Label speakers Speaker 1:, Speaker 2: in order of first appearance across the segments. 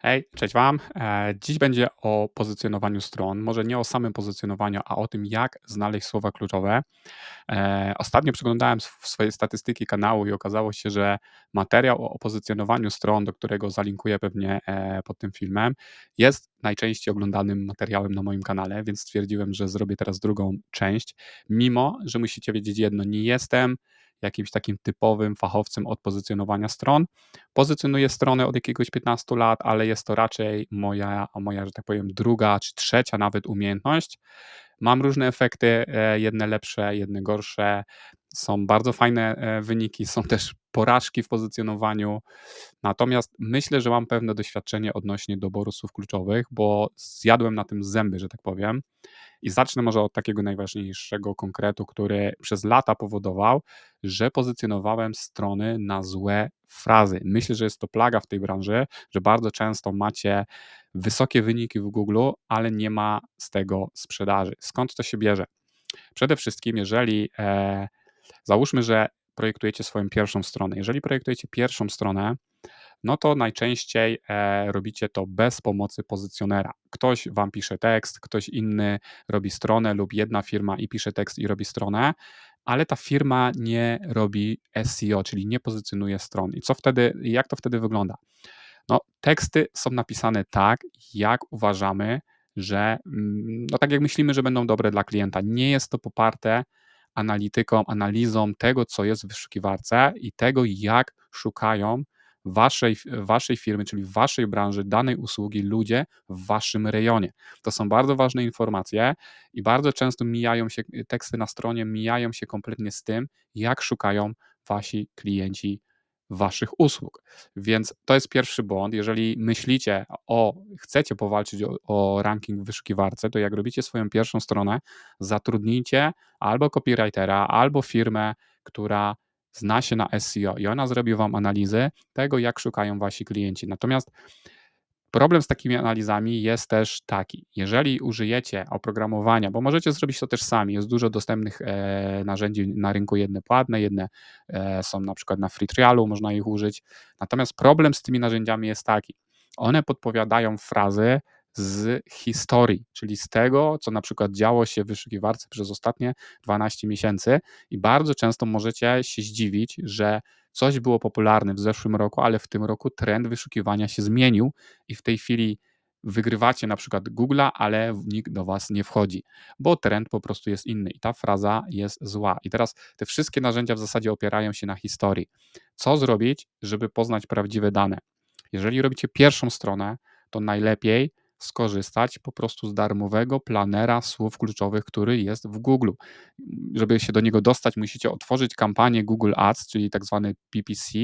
Speaker 1: Hej, cześć Wam. E, Dziś będzie o pozycjonowaniu stron. Może nie o samym pozycjonowaniu, a o tym, jak znaleźć słowa kluczowe. E, Ostatnio przeglądałem sw- swoje statystyki kanału i okazało się, że materiał o o pozycjonowaniu stron, do którego zalinkuję pewnie e, pod tym filmem, jest najczęściej oglądanym materiałem na moim kanale, więc stwierdziłem, że zrobię teraz drugą część. Mimo, że musicie wiedzieć jedno, nie jestem jakimś takim typowym fachowcem od pozycjonowania stron. Pozycjonuję strony od jakiegoś 15 lat, ale jest to raczej moja, moja, że tak powiem, druga czy trzecia nawet umiejętność. Mam różne efekty, e, jedne lepsze, jedne gorsze. Są bardzo fajne e, wyniki, są też porażki w pozycjonowaniu. Natomiast myślę, że mam pewne doświadczenie odnośnie doboru słów kluczowych, bo zjadłem na tym zęby, że tak powiem. I zacznę może od takiego najważniejszego konkretu, który przez lata powodował, że pozycjonowałem strony na złe frazy. Myślę, że jest to plaga w tej branży, że bardzo często macie wysokie wyniki w Google, ale nie ma z tego sprzedaży. Skąd to się bierze? Przede wszystkim, jeżeli e, załóżmy, że projektujecie swoją pierwszą stronę. Jeżeli projektujecie pierwszą stronę, no to najczęściej e, robicie to bez pomocy pozycjonera. Ktoś wam pisze tekst, ktoś inny robi stronę lub jedna firma i pisze tekst i robi stronę, ale ta firma nie robi SEO, czyli nie pozycjonuje stron. I co wtedy, jak to wtedy wygląda? No, teksty są napisane tak, jak uważamy, że, mm, no tak jak myślimy, że będą dobre dla klienta. Nie jest to poparte analityką, analizą tego, co jest w wyszukiwarce i tego, jak szukają waszej, waszej firmy, czyli waszej branży, danej usługi ludzie w waszym rejonie. To są bardzo ważne informacje i bardzo często mijają się teksty na stronie, mijają się kompletnie z tym, jak szukają wasi klienci waszych usług. Więc to jest pierwszy błąd. Jeżeli myślicie o, chcecie powalczyć o, o ranking w wyszukiwarce, to jak robicie swoją pierwszą stronę, zatrudnijcie albo copywritera, albo firmę, która zna się na SEO i ona zrobi wam analizy tego, jak szukają wasi klienci. Natomiast Problem z takimi analizami jest też taki, jeżeli użyjecie oprogramowania, bo możecie zrobić to też sami, jest dużo dostępnych e, narzędzi na rynku, jedne płatne, jedne e, są na przykład na free trialu, można ich użyć. Natomiast problem z tymi narzędziami jest taki, one podpowiadają frazy z historii, czyli z tego, co na przykład działo się w wyszukiwarce przez ostatnie 12 miesięcy i bardzo często możecie się zdziwić, że coś było popularne w zeszłym roku, ale w tym roku trend wyszukiwania się zmienił i w tej chwili wygrywacie na przykład Google'a, ale nikt do Was nie wchodzi, bo trend po prostu jest inny i ta fraza jest zła. I teraz te wszystkie narzędzia w zasadzie opierają się na historii. Co zrobić, żeby poznać prawdziwe dane? Jeżeli robicie pierwszą stronę, to najlepiej skorzystać po prostu z darmowego planera słów kluczowych, który jest w Google. Żeby się do niego dostać, musicie otworzyć kampanię Google Ads, czyli tak zwany PPC.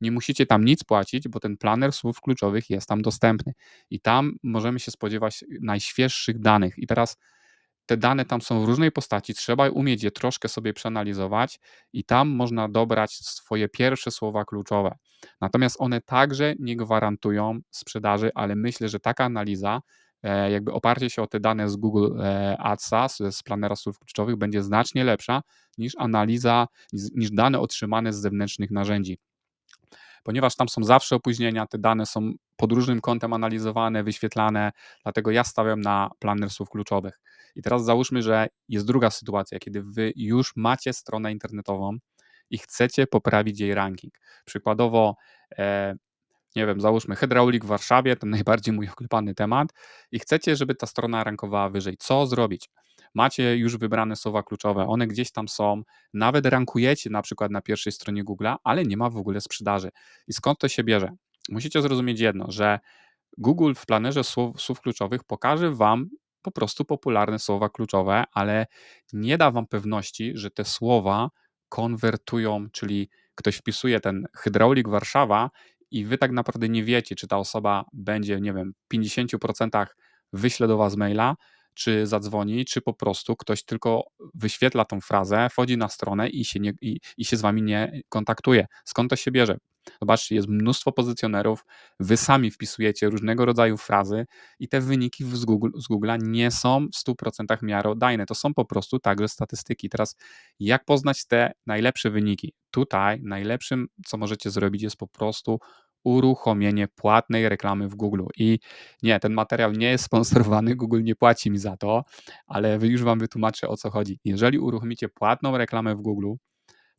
Speaker 1: Nie musicie tam nic płacić, bo ten planer słów kluczowych jest tam dostępny. I tam możemy się spodziewać najświeższych danych. I teraz te dane tam są w różnej postaci, trzeba umieć je troszkę sobie przeanalizować i tam można dobrać swoje pierwsze słowa kluczowe. Natomiast one także nie gwarantują sprzedaży, ale myślę, że taka analiza, e, jakby oparcie się o te dane z Google e, Adsa, z planera słów kluczowych, będzie znacznie lepsza niż analiza, niż dane otrzymane z zewnętrznych narzędzi ponieważ tam są zawsze opóźnienia, te dane są pod różnym kątem analizowane, wyświetlane, dlatego ja stawiam na planer słów kluczowych. I teraz załóżmy, że jest druga sytuacja, kiedy wy już macie stronę internetową i chcecie poprawić jej ranking. Przykładowo, e, nie wiem, załóżmy hydraulik w Warszawie, to najbardziej mój oklepany temat i chcecie, żeby ta strona rankowała wyżej. Co zrobić? Macie już wybrane słowa kluczowe, one gdzieś tam są, nawet rankujecie na przykład na pierwszej stronie Google'a, ale nie ma w ogóle sprzedaży. I skąd to się bierze? Musicie zrozumieć jedno, że Google w planerze słów, słów kluczowych pokaże Wam po prostu popularne słowa kluczowe, ale nie da Wam pewności, że te słowa konwertują, czyli ktoś wpisuje ten hydraulik Warszawa i Wy tak naprawdę nie wiecie, czy ta osoba będzie, nie wiem, w 50% wyśle do Was maila, czy zadzwoni, czy po prostu ktoś tylko wyświetla tą frazę, wchodzi na stronę i się, nie, i, i się z wami nie kontaktuje. Skąd to się bierze? Zobaczcie, jest mnóstwo pozycjonerów, wy sami wpisujecie różnego rodzaju frazy i te wyniki z, z Google'a nie są w 100% miarodajne. To są po prostu także statystyki. Teraz, jak poznać te najlepsze wyniki? Tutaj najlepszym, co możecie zrobić, jest po prostu uruchomienie płatnej reklamy w Google. I nie, ten materiał nie jest sponsorowany, Google nie płaci mi za to, ale już Wam wytłumaczę o co chodzi. Jeżeli uruchomicie płatną reklamę w Google,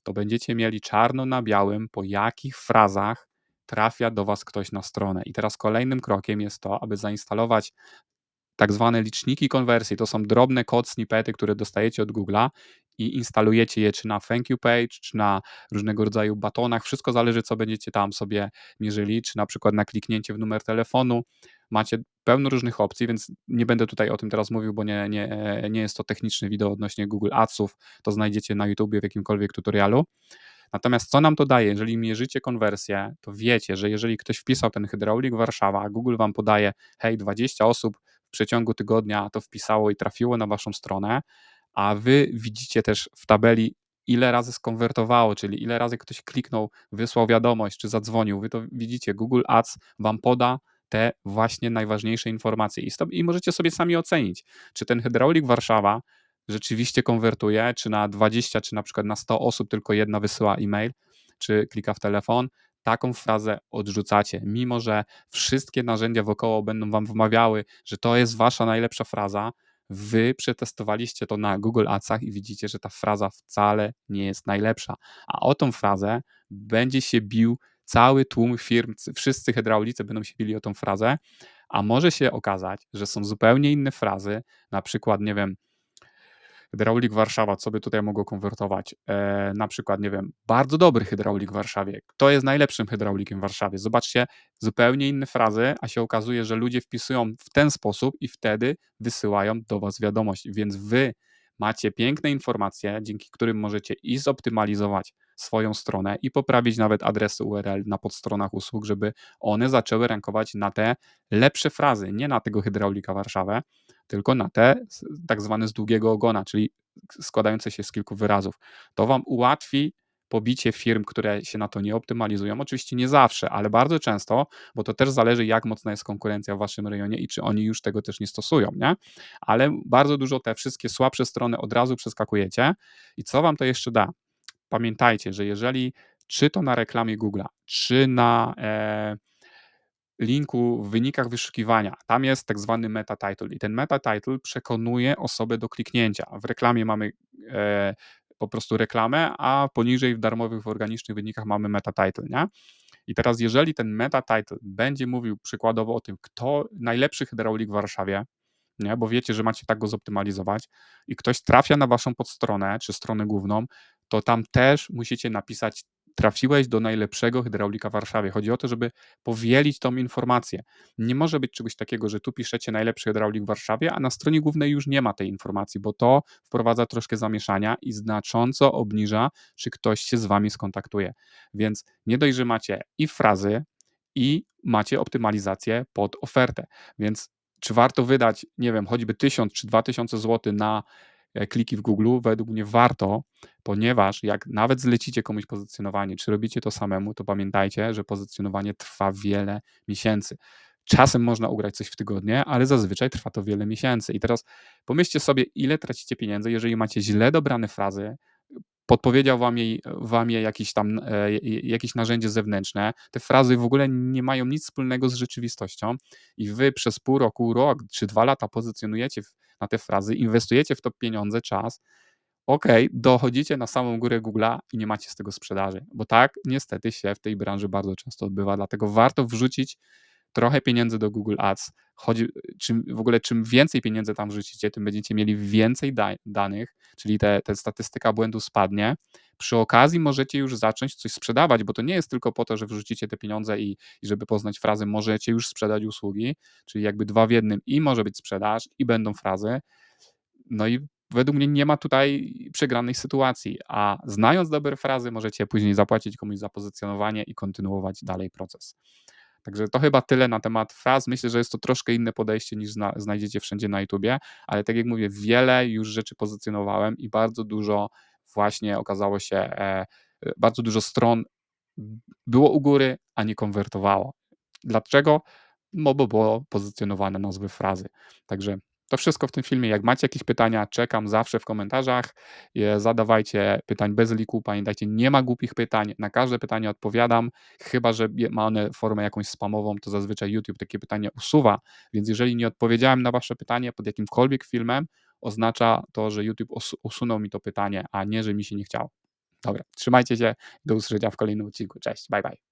Speaker 1: to będziecie mieli czarno na białym, po jakich frazach trafia do Was ktoś na stronę. I teraz kolejnym krokiem jest to, aby zainstalować tak zwane liczniki konwersji. To są drobne kod snippety, które dostajecie od Google'a i instalujecie je czy na thank you page, czy na różnego rodzaju batonach. Wszystko zależy, co będziecie tam sobie mierzyli, czy na przykład na kliknięcie w numer telefonu. Macie pełno różnych opcji, więc nie będę tutaj o tym teraz mówił, bo nie, nie, nie jest to techniczne wideo odnośnie Google Adsów. To znajdziecie na YouTubie w jakimkolwiek tutorialu. Natomiast co nam to daje? Jeżeli mierzycie konwersję, to wiecie, że jeżeli ktoś wpisał ten hydraulik Warszawa, a Google wam podaje, hej, 20 osób w przeciągu tygodnia to wpisało i trafiło na waszą stronę, a wy widzicie też w tabeli, ile razy skonwertowało, czyli ile razy ktoś kliknął, wysłał wiadomość czy zadzwonił, wy to widzicie, Google Ads wam poda te właśnie najważniejsze informacje i, i możecie sobie sami ocenić, czy ten hydraulik Warszawa rzeczywiście konwertuje, czy na 20, czy na przykład na 100 osób tylko jedna wysyła e-mail, czy klika w telefon, taką frazę odrzucacie, mimo że wszystkie narzędzia wokoło będą wam wmawiały, że to jest wasza najlepsza fraza, wy przetestowaliście to na Google Adsach i widzicie, że ta fraza wcale nie jest najlepsza. A o tą frazę będzie się bił cały tłum firm, wszyscy hydraulicy będą się bili o tą frazę, a może się okazać, że są zupełnie inne frazy, na przykład, nie wiem, hydraulik Warszawa, co by tutaj mogło konwertować? E, na przykład, nie wiem, bardzo dobry hydraulik w Warszawie. Kto jest najlepszym hydraulikiem w Warszawie? Zobaczcie, zupełnie inne frazy, a się okazuje, że ludzie wpisują w ten sposób i wtedy wysyłają do Was wiadomość. Więc Wy macie piękne informacje, dzięki którym możecie i zoptymalizować swoją stronę i poprawić nawet adresy URL na podstronach usług, żeby one zaczęły rankować na te lepsze frazy, nie na tego hydraulika Warszawę, tylko na te tak zwane z długiego ogona, czyli składające się z kilku wyrazów. To Wam ułatwi pobicie firm, które się na to nie optymalizują. Oczywiście nie zawsze, ale bardzo często, bo to też zależy, jak mocna jest konkurencja w Waszym rejonie i czy oni już tego też nie stosują, nie? Ale bardzo dużo te wszystkie słabsze strony od razu przeskakujecie. I co Wam to jeszcze da? Pamiętajcie, że jeżeli czy to na reklamie Google'a, czy na e, linku w wynikach wyszukiwania. Tam jest tak zwany meta title i ten meta title przekonuje osobę do kliknięcia. W reklamie mamy e, po prostu reklamę, a poniżej w darmowych, w organicznych wynikach mamy meta title, nie? I teraz jeżeli ten meta title będzie mówił przykładowo o tym, kto najlepszy hydraulik w Warszawie, nie? bo wiecie, że macie tak go zoptymalizować i ktoś trafia na waszą podstronę czy stronę główną, to tam też musicie napisać trafiłeś do najlepszego hydraulika w Warszawie. Chodzi o to, żeby powielić tą informację. Nie może być czegoś takiego, że tu piszecie najlepszy hydraulik w Warszawie, a na stronie głównej już nie ma tej informacji, bo to wprowadza troszkę zamieszania i znacząco obniża, czy ktoś się z wami skontaktuje. Więc nie dość, że macie i frazy, i macie optymalizację pod ofertę. Więc czy warto wydać, nie wiem, choćby 1000 czy 2000 zł na kliki w Google, według mnie warto, ponieważ jak nawet zlecicie komuś pozycjonowanie, czy robicie to samemu, to pamiętajcie, że pozycjonowanie trwa wiele miesięcy. Czasem można ugrać coś w tygodnie, ale zazwyczaj trwa to wiele miesięcy. I teraz pomyślcie sobie, ile tracicie pieniędzy, jeżeli macie źle dobrane frazy, podpowiedział wam, jej, wam je jakieś tam e, jakieś narzędzie zewnętrzne. Te frazy w ogóle nie mają nic wspólnego z rzeczywistością i wy przez pół roku, rok czy dwa lata pozycjonujecie na te frazy, inwestujecie w to pieniądze, czas, ok, dochodzicie na samą górę Google'a i nie macie z tego sprzedaży, bo tak niestety się w tej branży bardzo często odbywa, dlatego warto wrzucić trochę pieniędzy do Google Ads. Chodzi, czym, w ogóle czym więcej pieniędzy tam wrzucicie, tym będziecie mieli więcej da danych, czyli te, te statystyka błędu spadnie. Przy okazji możecie już zacząć coś sprzedawać, bo to nie jest tylko po to, że wrzucicie te pieniądze i, i żeby poznać frazy, możecie już sprzedać usługi, czyli jakby dwa w jednym i może być sprzedaż i będą frazy. No i według mnie nie ma tutaj przegranej sytuacji, a znając dobre frazy, możecie później zapłacić komuś za pozycjonowanie i kontynuować dalej proces. Także to chyba tyle na temat fraz. Myślę, że jest to troszkę inne podejście niż zna, znajdziecie wszędzie na YouTubie, ale tak jak mówię, wiele już rzeczy pozycjonowałem i bardzo dużo właśnie okazało się, e, bardzo dużo stron było u góry, a nie konwertowało. Dlaczego? No bo było pozycjonowane nazwy frazy. Także To wszystko w tym filmie. Jak macie jakieś pytania, czekam zawsze w komentarzach. Zadawajcie pytań bez liku. Pamiętajcie, nie ma głupich pytań. Na każde pytanie odpowiadam, chyba że ma one formę jakąś spamową, to zazwyczaj YouTube takie pytania usuwa. Więc jeżeli nie odpowiedziałem na wasze pytanie pod jakimkolwiek filmem, oznacza to, że YouTube usunął mi to pytanie, a nie, że mi się nie chciało. Dobra, trzymajcie się. Do usłyszenia w kolejnym odcinku. Cześć, bye bye.